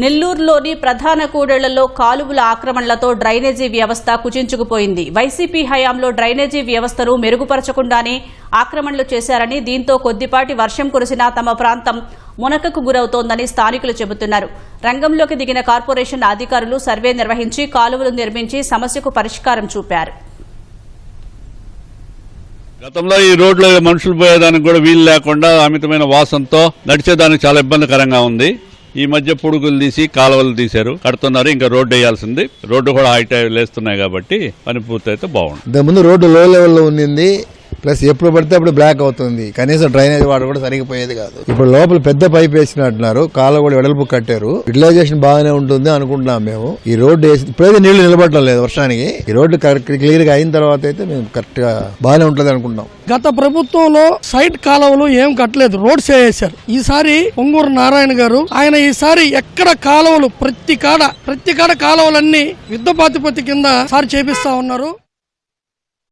నెల్లూరులోని ప్రధాన కూడళ్ళలో కాలువల ఆక్రమణలతో డ్రైనేజీ వ్యవస్థ కుచించుకుపోయింది. వైసీపీ హయాంలో డ్రైనేజీ వ్యవస్థను మెరుగుపరచకుండానే ఆక్రమణలు చేశారని దీంతో కొద్దిపాటి వర్షం కురిసినా తమ ప్రాంతం మునకకు గురవుతోందని స్థానికులు చెబుతున్నారు. రంగంలోకి దిగిన కార్పొరేషన్ అధికారులు సర్వే నిర్వహించి కాలువలు నిర్మించి సమస్యకు పరిష్కారం చూపారు. గతంలో ఈ రోడ్లో మనుషులు పోయేదానికి కూడా వీలు లేకుండా అమితమైన వాసంతో నడిచేదానికి చాలా ఇబ్బందికరంగా ఉంది. ఈ మధ్య పొడుగులు తీసి కాలువలు తీశారు. కడుతున్నారు. ఇంకా రోడ్డు వేయాల్సింది. రోడ్డు కూడా హైట్ లేస్తున్నాయి కాబట్టి పని పూర్తయితే బాగుంది ఇంతకుముందు రోడ్డు లో లెవెల్లో ఉన్నింది ప్లస్ ఎప్పుడు పడితే అప్పుడు బ్లాక్ అవుతుంది. కనీసం డ్రైనేజ్ వాటర్ కూడా సరిగ్గా పోయేది కాదు. ఇప్పుడు లోపల పెద్ద పైప్ వేసినట్టున్నారు. కాలువ కూడా వెడల్పు కట్టారు. యూటిలైజేషన్ బాగానే ఉంటుంది అనుకుంటున్నాం మేము. ఈ రోడ్డు వేసి ఇప్పుడైతే నీళ్ళు నిలబడటం లేదు వర్షానికి. ఈ రోడ్డు క్లియర్గా అయిన తర్వాత అయితే మేము కరెక్ట్గా బాగానే ఉంటుంది అనుకుంటున్నాం. గత ప్రభుత్వంలో సైడ్ కాలువలు ఏం కట్టలేదు. రోడ్స్ వేసారు ఈసారి పొంగూరు నారాయణ గారు ఆయన ఈసారి ఎక్కడ కాలువలు ప్రతి కాడ ప్రతి కాడ కాలువలన్నీ యుద్ధ ప్రాతిపత్తి కింద సారి చేపిస్తా ఉన్నారు.